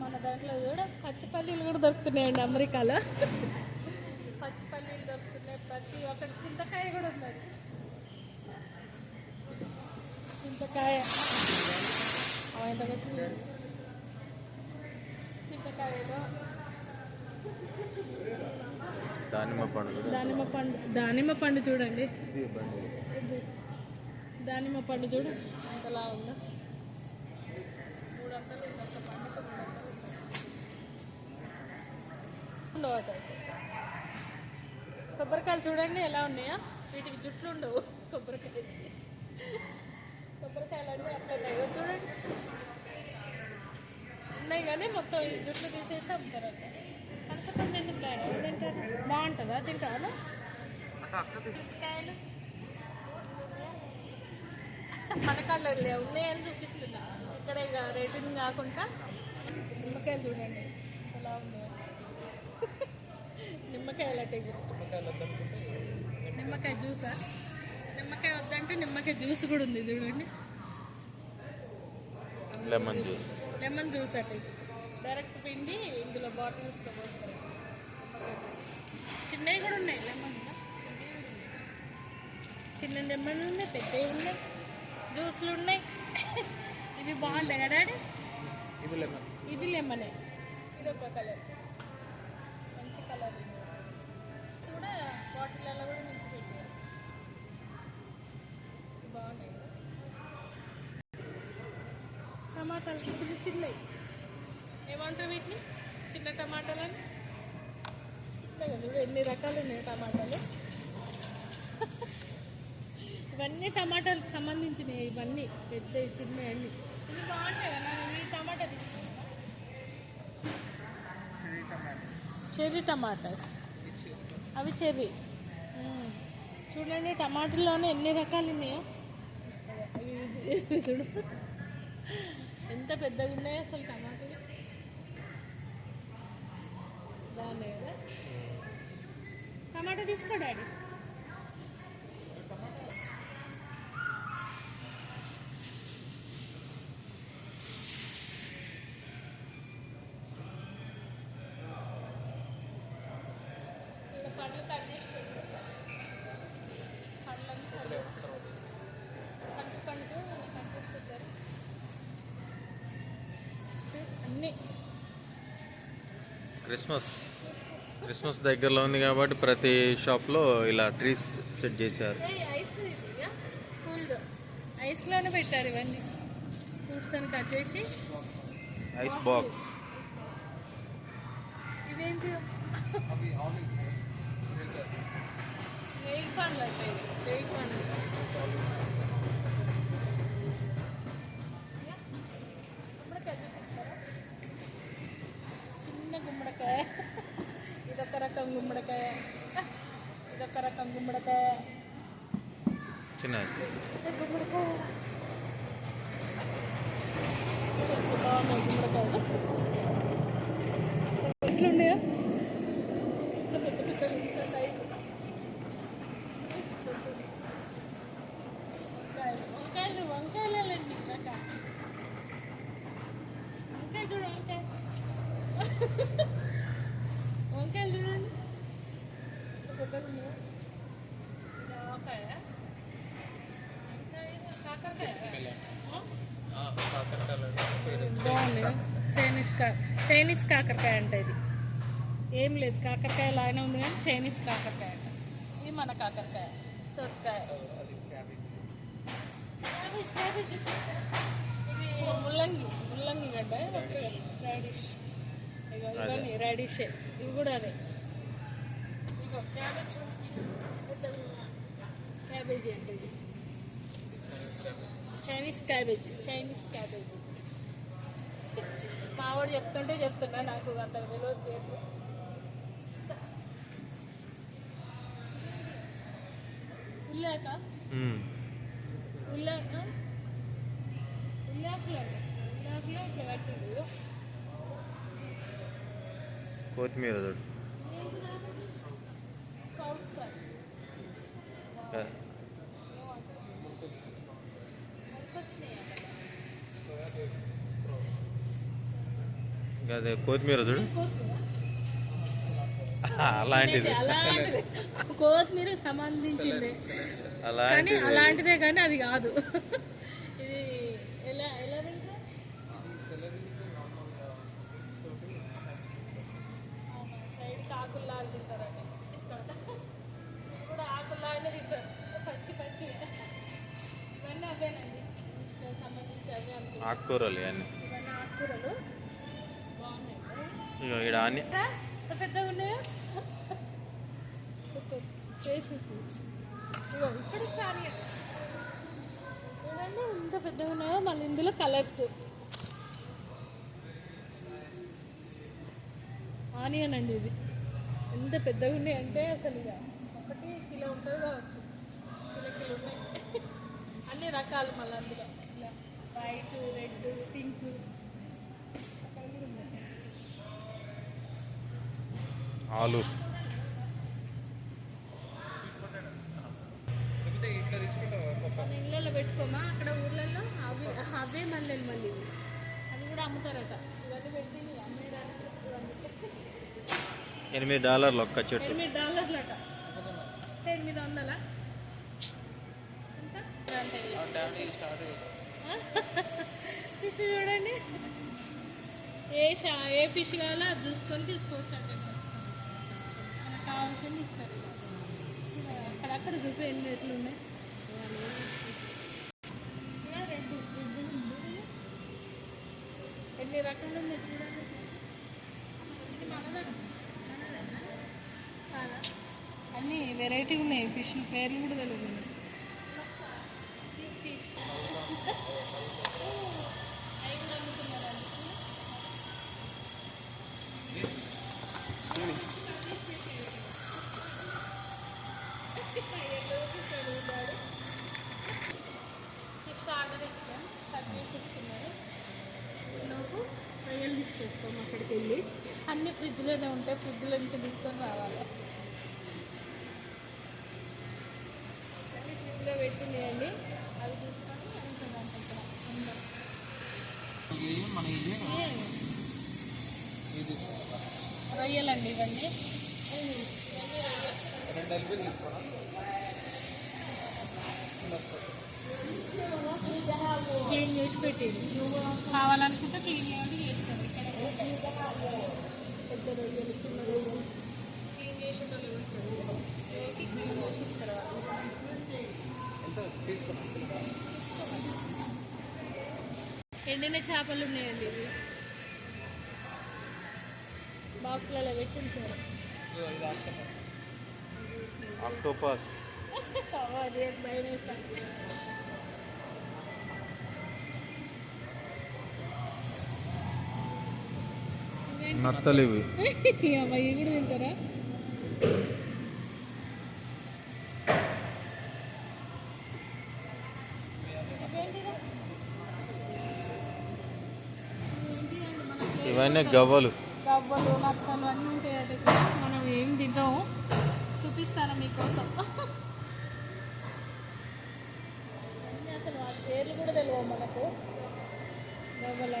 మన దాంట్లో కూడా పచ్చిపల్లీలు కూడా దొరుకుతున్నాయండి అమెరికాలో. పచ్చిపల్లీలు దొరుకుతున్నాయి ప్రతి ఒక్కటి. చింతకాయ కూడా ఉన్నది చింతకాయ? చింతకాయలో దానిమ్మ పండుగ దానిమ్మ పండు. దానిమ్మ పండు చూడండి. దానిమ్మ పండు చూడు. ఎంతలా ఉందో మూడు వందలు ఉంది ఒక్క పండుగ మూడు వందలు అటు అయితే. కొబ్బరికాయలు చూడండి ఎలా ఉన్నాయా? వీటికి జుట్లు ఉండవు కొబ్బరికాయకి కొబ్బరికాయలు అన్నీ అట్లా చూడండి. ఉన్నాయి కానీ మొత్తం ఈ జుట్లు తీసేసి అమ్ముతారు పనసపండు ఎందుకు తింటారు బాగుంటుందా? తింటాను పనసకాయలు. పనకాళ్ళు లేవు. ఉన్నాయని చూపిస్తున్నా. ఇక్కడ ఇక రేటింగ్ కాకుండా. నిమ్మకాయలు చూడండి. ఎలా ఉన్నాయో. నిమ్మకాయలు అంటే నిమ్మకాయ జ్యూసా? నిమ్మకాయ వద్దంటే నిమ్మకాయ జ్యూస్ కూడా ఉంది చూడండి. Lemon juice. లెమన్ జ్యూస్ అంటే. డైరెక్ట్ పిండి ఇందులో బాటిల్స్లో పోస్తారు. నిమ్మకాయ జ్యూస్. చిన్నవి కూడా ఉన్నాయి లెమన్ చిన్న లెమన్ ఉన్నాయి పెద్దవి ఉన్నాయి జ్యూస్లు ఉన్నాయి. ఇవి బాగుంటాయి కదా ఇది లెమన్. ఇది లెమనే. ఇది ఒక కలర్. టమాటాలు చిన్న చిన్నవి. ఏమంటారు వీటిని? చిన్న టమాటాలని? చిన్నగా చూడు ఎన్ని రకాలు ఉన్నాయి టమాటాలు. ఇవన్నీ టమాటాలకు సంబంధించినవి ఇవన్నీ పెద్ద చిన్న అన్ని. ఇవి బాగుంటాయి కదా ఈ టమాటా చెర్రీ టమాటాస్. అవి చెర్రీ. చూడండి టమాటాలోనే ఎన్ని రకాలు ఉన్నాయో. చూడు. ఎంత పెద్దగా ఉన్నాయి అసలు టమాటాలు బాగున్నాయి కదా? టమాటా తీసుకో డాడీ. క్రిస్మస్ క్రిస్మస్ దగ్గరలో ఉంది కాబట్టి ప్రతి షాప్లో ఇలా ట్రీస్ సెట్ చేశారు. ఐస్ ఇది కూల్డ్ ఐస్లోనే పెట్టారు ఇవన్నీ. ఫ్రూట్స్ అని కట్ చేసి. Ice box. ఇదేంటి? పండ్లు అంటే పండ్లు. గుమ్మడికాయ ఇదొక రకం గుమ్మడికాయ ఇదొక రకం గుమ్మడికాయ చిన్నది ఇది గుమ్మడికాయ చూడండి బాగున్నాయి గుమ్మడికాయలు వంకాయలు చూడండి వంకాయ చైనీస్ కా చైనీస్ కాకరకాయ అంట ఇది. ఏం లేదు కాకరకాయ లాగానే ఉంది కానీ చైనీస్ కాకరకాయ అంట. ఇది మన కాకరకాయ. సొరకాయ. క్యాబేజ్ క్యాబేజ్ ఇది ముల్లంగి ముల్లంగి గడ్డ. రాడిష్ ఇవన్నీ రాడిషే. ఇవి కూడా అదే. క్యాబేజ్ క్యాబేజీ అంటే ఇది. Chinese cabbage Chinese cabbage. మావాడు చెప్తుంటే చెప్తున్నా నాకు అంత తెలియదు పేరు ఉల్లాక. ఉల్లాక? ఉల్లాకులు ఉల్లాకులో ఇట్లా కట్టింది కొత్తిమీర చూడు అదే కొత్తిమీర చూడు అలాంటిది. కొత్తిమీర సంబంధించింది. కానీ అలాంటిది. అలాంటిదే కానీ అది కాదు. ఇది ఎలా ఎలా తింటారు అవునా, సైడ్కి ఆకుల్లాగా తింటారండి. ఇది కూడా ఆకుల్లాగానే తింటారు. పచ్చి పచ్చి. ఇవన్నీ అవేనండి. సంబంధించి అవే అనుకుంటా. ఆకుకూరలు ఇవన్నీ. ఇవన్నీ ఆకుకూరలు. బాగున్నాయి? పెద్దగా ఉన్నాయో? ఇగో ఇక్కడ కానీ చూడండి ఎంత పెద్దగా ఉన్నాయో? మళ్ళీ ఇందులో కలర్స్. ఆనియన్ అండి ఇది. ఎంత పెద్దగా ఉన్నాయి అంటే అసలు ఇక ఒకటి కిలో ఉంటుంది కావచ్చు. కిలో కిలో ఉన్నాయి. అన్ని రకాలు మళ్ళీ అందులో. ఇలా వైట్ రెడ్ పింక్. ఆలు. ఇళ్ళలో పెట్టుకోమా? అక్కడ ఊర్లలో అవి అవే మళ్ళీ మళ్ళీ అవి కూడా అమ్ముతారట. ఇవన్నీ పెట్టి. ఎనిమిది డాలర్లు ఒక్క చెట్టు. ఎనిమిది డాలర్లట. ఎనిమిది వందలా ఫిష్ చూడండి. ఏ ఏ ఫిష్ కావాలో అది చూసుకొని తీసుకోవచ్చు అంటే మనకు కావాల్సింది ఇస్తారు. అక్కడక్కడ చూపి ఎన్ని రేట్లు ఉన్నాయి. రెండు ఎన్ని రకాలు ఉన్నాయి చూడండి ఫిష్ ఇది మనదా? మనదేనా? కాదా? అన్నీ వెరైటీ ఉన్నాయి. ఫిష్ పేర్లు కూడా తెలియదు మనకి. అవి కూడా ఫిష్ ఆర్డర్ ఇచ్చాం కట్ చేసి ఇస్తున్నారు లోపు రొయ్యలు తీసేస్తాం అక్కడికి వెళ్ళి అన్ని ఫ్రిడ్జ్లోనే ఉంటాయి. ఫ్రిడ్జ్లో నుంచి తీసుకొని రావాలి అన్ని ఫ్రిడ్జ్లో పెట్టినాయండి. అవి తీసుకొని రొయ్యలండి ఇవన్నీ. రొయ్యలు క్లీన్ చేసి పెట్టేది కావాలనుకుంటే క్లీన్ చేయండి చేస్తారు పెద్ద రొయ్యలు చిన్న రొయ్యలు క్లీన్ చేసి క్లీన్ చేసి ఇస్తారు ఎండిన చేపలు ఉన్నాయండి ఇవి. బాక్స్లలో పెట్టి ఉంచారు. ఆక్టోపస్ నత్తలు ఇవి అమ్మ ఇవి కూడా తింటారా? ఇవన్నీ గవ్వలు. గవ్వలు నత్తలు అన్నీ ఉంటాయి అటు మనం ఏం తింటాము చూపిస్తాను మీకోసం. అన్నీ అసలు వాళ్ళ పేర్లు కూడా తెలియవు మనకు. గవ్వలు